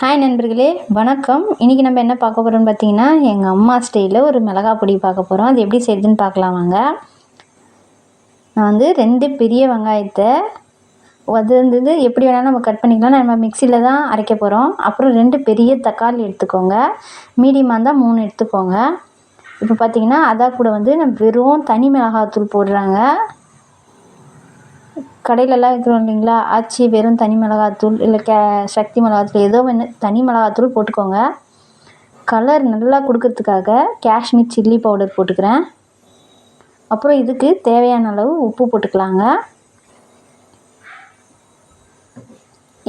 Hi நண்பர்களே. வணக்கம். இன்றைக்கி நம்ம என்ன பார்க்க போகிறோம்னு பார்த்தீங்கன்னா எங்கள் அம்மா ஸ்டைலில் ஒரு மிளகா பொடி பார்க்க போகிறோம் அது எப்படி செய்யுதுன்னு பார்க்கலாம் வாங்க. நான் வந்து ரெண்டு பெரிய வெங்காயத்தை அது வந்து எப்படி வேணாலும் நம்ம கட் பண்ணிக்கலாம். நம்ம மிக்சியில் தான் அரைக்க போகிறோம் அப்புறம் ரெண்டு பெரிய தக்காளி எடுத்துக்கோங்க. மீடியமாக இருந்தால் மூணு எடுத்துக்கோங்க. இப்போ பார்த்தீங்கன்னா அதான் கூட வந்து நம்ம வெறும் தனி மிளகாத்தூள் போடுறாங்க. கடையிலலாம் விற்கிறோம் இல்லைங்களா? ஆச்சி வெறும் தனி மிளகாத்தூள் இல்லை கே சக்தி மிளகாத்தூள் ஏதோ ஒன்று தனி மிளகாத்தூள் போட்டுக்கோங்க. கலர் நல்லா கொடுக்கறதுக்காக காஷ்மீர் சில்லி பவுடர் போட்டுக்கிறேன். அப்புறம் இதுக்கு தேவையான அளவு உப்பு போட்டுக்கலாங்க.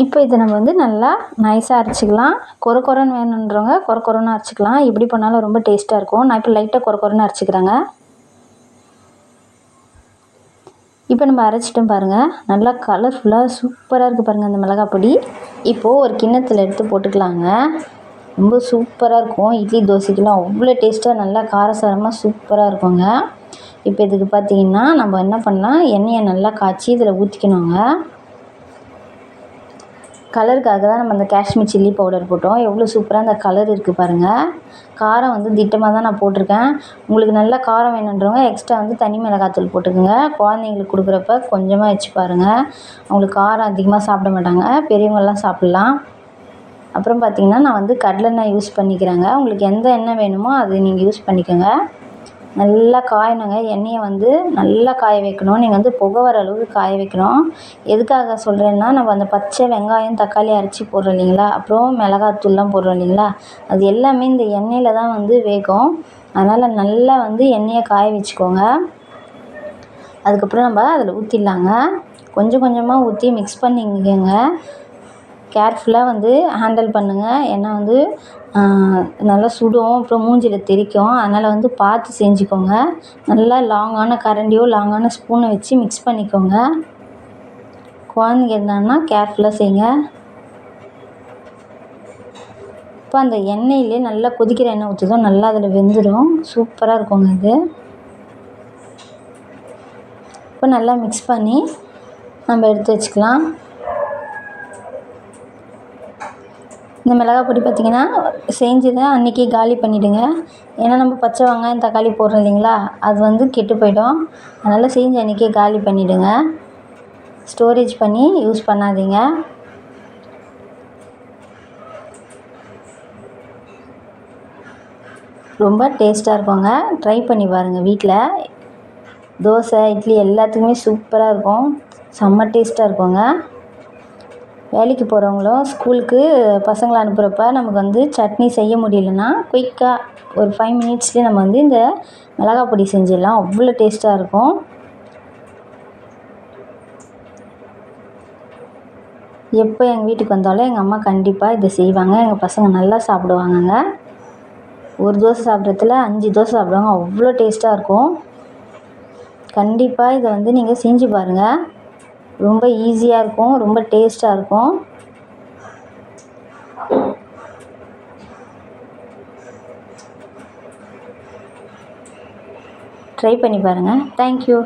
இப்போ இதை நம்ம வந்து நல்லா நைஸாக அரைச்சிக்கலாம். கொர கொரன்னு வேணுன்றவங்க கொர கொரன்னு அரைச்சிக்கலாம். எப்படி பண்ணாலும் ரொம்ப டேஸ்ட்டாக இருக்கும். நான் இப்போ லைட்டாக கொர கொரன்னு அரைச்சிக்கிறேங்க. இப்போ நம்ம அரைச்சிட்டோம் பாருங்கள் நல்லா கலர்ஃபுல்லாக சூப்பராக இருக்குது பாருங்கள் அந்த மிளகாய் பொடி. இப்போது ஒரு கிண்ணத்தில் எடுத்து போட்டுக்கலாங்க. ரொம்ப சூப்பராக இருக்கும். இட்லி தோசைக்கெலாம் அவ்வளோ டேஸ்ட்டாக நல்லா காரசாரமாக சூப்பராக இருக்குங்க. இப்போ இதுக்கு பார்த்திங்கன்னா நம்ம என்ன பண்ணலாம்? எண்ணெயை நல்லா காய்ச்சி இதில் ஊற்றிக்கணுங்க கலருக்காக தான் நம்ம அந்த காஷ்மீர் சில்லி பவுடர் போட்டோம். எவ்வளோ சூப்பராக அந்த கலர் இருக்குது பாருங்கள் காரம் வந்து திட்டமாக தான் நான் போட்டிருக்கேன். உங்களுக்கு நல்லா காரம் வேணுன்றவங்க எக்ஸ்ட்ரா வந்து தனி மிளகாத்தூள் போட்டுக்கோங்க. குழந்தைங்களுக்கு கொடுக்குறப்ப கொஞ்சமாக வச்சு பாருங்கள் அவங்களுக்கு காரம் அதிகமாக சாப்பிட மாட்டாங்க. பெரியவங்கள்லாம் சாப்பிட்லாம். அப்புறம் பார்த்திங்கன்னா நான் வந்து கடலெண்ணெய் யூஸ் பண்ணிக்கிறேங்க. உங்களுக்கு எந்த எண்ணெய் வேணுமோ அது நீங்கள் யூஸ் பண்ணிக்கோங்க. நல்லா காயணுங்க. எண்ணெயை வந்து நல்லா காய வைக்கணும். நீங்கள் வந்து புகை வர அளவுக்கு காய வைக்கணும். எதுக்காக சொல்கிறேன்னா நம்ம அந்த பச்சை வெங்காயம் தக்காளி அரைச்சி போடுறோம் இல்லைங்களா? அப்புறம் மிளகாத்தூள்லாம் போடுறோம் இல்லைங்களா? அது எல்லாமே இந்த எண்ணெயில் தான் வந்து வேகும். அதனால் நல்லா வந்து எண்ணெயை காய வச்சுக்கோங்க. அதுக்கப்புறம் நம்ம அதில் ஊற்றிடலாங்க கொஞ்சம் கொஞ்சமாக ஊற்றி மிக்ஸ் பண்ணிக்கோங்க. கேர்ஃபுல்லாக வந்து ஹேண்டில் பண்ணுங்கள் ஏன்னா வந்து நல்லா சுடும் அப்புறம் மூஞ்சியில் தெறிக்கும் அதனால் வந்து பார்த்து செஞ்சுக்கோங்க. நல்லா லாங்கான கரண்டியோ லாங்கான ஸ்பூனை வச்சு மிக்ஸ் பண்ணிக்கோங்க. குழந்தைங்க இருந்தாங்கன்னா கேர்ஃபுல்லாக செய்யுங்க. இப்போ அந்த எண்ணெயிலே நல்லா கொதிக்கிற எண்ணெய் ஊற்றுதோம் நல்லா அதில் வெந்துடும் சூப்பராக இருக்குங்க இது. இப்போ நல்லா மிக்ஸ் பண்ணி நம்ம எடுத்து வச்சுக்கலாம். இந்த மிளகா பொடி பார்த்திங்கன்னா செஞ்சதை அன்றைக்கி காலி பண்ணிவிடுங்க ஏன்னா நம்ம பச்சை வெங்காயம் தக்காளி போடுறோம் இல்லைங்களா? அது வந்து கெட்டு போயிடும். அதனால் செஞ்சு அன்றைக்கே காலி பண்ணிவிடுங்க ஸ்டோரேஜ் பண்ணி யூஸ் பண்ணாதீங்க. ரொம்ப டேஸ்ட்டாக இருக்குங்க. ட்ரை பண்ணி பாருங்கள் வீட்டில் தோசை இட்லி எல்லாத்துக்குமே சூப்பராக இருக்கும். செம்ம டேஸ்ட்டாக இருக்குங்க. வேலைக்கு போகிறவங்களும் ஸ்கூலுக்கு பசங்களை அனுப்புகிறப்ப நமக்கு வந்து சட்னி செய்ய முடியலன்னா குயிக்காக ஒரு ஃபைவ் மினிட்ஸ்லேயே நம்ம வந்து இந்த மிளகா பொடி செஞ்சிடலாம். அவ்வளோ டேஸ்ட்டாக இருக்கும். எப்போ எங்கள் வீட்டுக்கு வந்தாலும் எங்கள் அம்மா கண்டிப்பாக இதை செய்வாங்க. எங்கள் பசங்க நல்லா சாப்பிடுவாங்கங்க. ஒரு தோசை சாப்பிட்றதுல அஞ்சு தோசை சாப்பிடுவாங்க. அவ்வளோ டேஸ்ட்டாக இருக்கும். கண்டிப்பாக இதை வந்து நீங்கள் செஞ்சு பாருங்கள் ரொம்ப ஈஸியாக இருக்கும் ரொம்ப டேஸ்ட்டாக இருக்கும். ட்ரை பண்ணி பாருங்கள் தேங்க்யூ